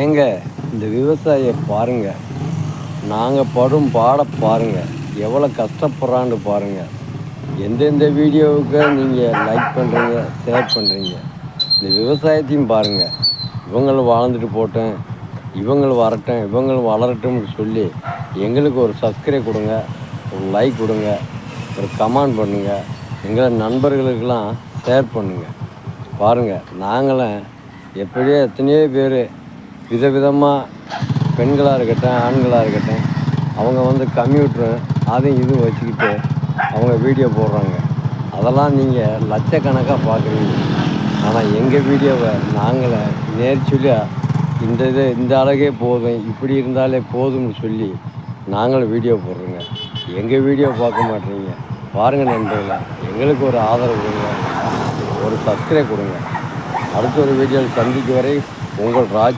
ஏங்க இந்த விவசாயியை பாருங்க. நாங்கள் படும் பாட பாருங்க. எவ்வளோ கஷ்டப்படுறான்னு பாருங்க. எந்தெந்த வீடியோவுக்கு நீங்கள் லைக் பண்ணுறீங்க ஷேர் பண்ணுறீங்க இந்த விவசாயத்தையும் பாருங்க. இவங்களும் வாழ்ந்துட்டு போட்டேன் இவங்களும் வரட்டும் இவங்களும் வளரட்டும்னு சொல்லி எங்களுக்கு ஒரு சப்ஸ்கிரைப் கொடுங்க ஒரு லைக் கொடுங்க ஒரு கமெண்ட் பண்ணுங்கள் எங்களை நண்பர்களுக்கெல்லாம் ஷேர் பண்ணுங்கள் பாருங்கள் நாங்களும் எப்படியோ எத்தனையோ பேர் விதவிதமாக பெண்களாக இருக்கட்டும் ஆண்களாக இருக்கட்டும் அவங்க வந்து கம்ப்யூட்டரு அதையும் இதுவும் வச்சுக்கிட்டு அவங்க வீடியோ போடுறாங்க. அதெல்லாம் நீங்கள் லட்சக்கணக்காக பார்க்குறீங்க. ஆனால் எங்கள் வீடியோவை நாங்களே நேர்ச்சொல்லியாக இந்த இது இந்த அழகே போதும் இப்படி இருந்தாலே போதும்னு சொல்லி நாங்களும் வீடியோ போடுறோங்க. எங்கள் வீடியோ பார்க்க மாட்டீங்க. பாருங்கள் நண்பர்களே எங்களுக்கு ஒரு ஆதரவு கொடுங்க. ஒரு சப்ஸ்கிரைப் கொடுங்க. அடுத்த ஒரு வீடியோவில் சந்திக்கும் வரை உங்கள் ராஜ்